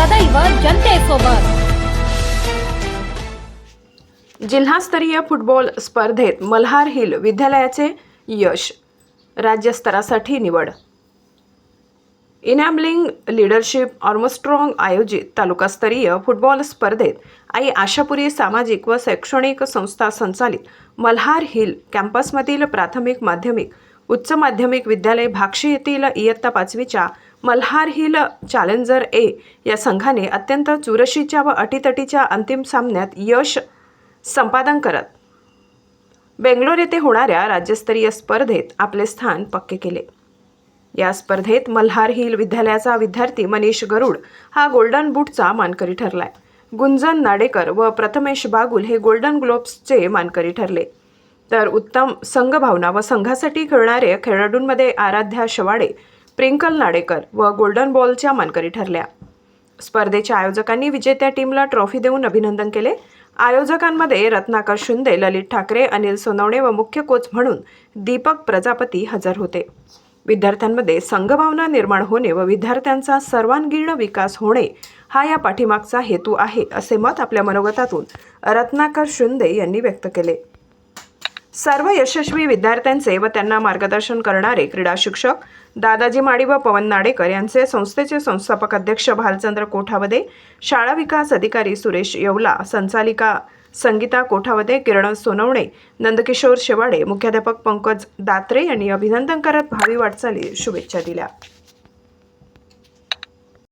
सदैव जनतेसोबत. जिल्हास्तरीय फुटबॉल स्पर्धेत मल्हार हिल विद्यालयाचे यश. राज्यस्तरासाठी निवड. इनॅम्बलिंग लीडरशिप ऑर्मस्ट्रॉंग आयोजित तालुकास्तरीय फुटबॉल स्पर्धेत आई आशापुरी सामाजिक व शैक्षणिक संस्था संचालित मल्हार हिल कॅम्पसमधील प्राथमिक माध्यमिक उच्च माध्यमिक विद्यालय भाक्षी येथील इयत्ता पाचवीच्या मल्हार हिल चॅलेंजर ए या संघाने अत्यंत चुरशीच्या व अटीतटीच्या अंतिम सामन्यात यश संपादन करत बेंगलोर येथे होणाऱ्या राज्यस्तरीय स्पर्धेत आपले स्थान पक्के केले. या स्पर्धेत मल्हार हिल विद्यालयाचा विद्यार्थी मनीष गरुड हा गोल्डन बूटचा मानकरी ठरलाय. गुंजन नाडेकर व प्रथमेश बागुल हे गोल्डन ग्लोब्सचे मानकरी ठरले. तर उत्तम संघभावना व संघासाठी खेळणारे खेळाडूंमध्ये आराध्या शवाडे प्रिंकल नाडेकर व गोल्डन बॉलच्या मानकरी ठरल्या. स्पर्धेच्या आयोजकांनी विजेत्या टीमला ट्रॉफी देऊन अभिनंदन केले. आयोजकांमध्ये रत्नाकर शिंदे ललित ठाकरे अनिल सोनवणे व मुख्य कोच म्हणून दीपक प्रजापती हजर होते. विद्यार्थ्यांमध्ये संघभावना निर्माण होणे व विद्यार्थ्यांचा सर्वांगीण विकास होणे हा या पाठीमागचा हेतू आहे असे मत आपल्या मनोगतातून रत्नाकर शिंदे यांनी व्यक्त केले. सर्व यशस्वी विद्यार्थ्यांचे व त्यांना मार्गदर्शन करणारे क्रीडा शिक्षक दादाजी माडी व पवन नाडेकर यांचे संस्थेचे संस्थापक अध्यक्ष भालचंद्र कोठावदे शाळा विकास अधिकारी सुरेश येवला संचालिका संगीता कोठावदे किरण सोनवणे नंदकिशोर शेवाडे मुख्याध्यापक पंकज दात्रे यांनी अभिनंदन करत भावी वाटचाली शुभेच्छा दिल्या.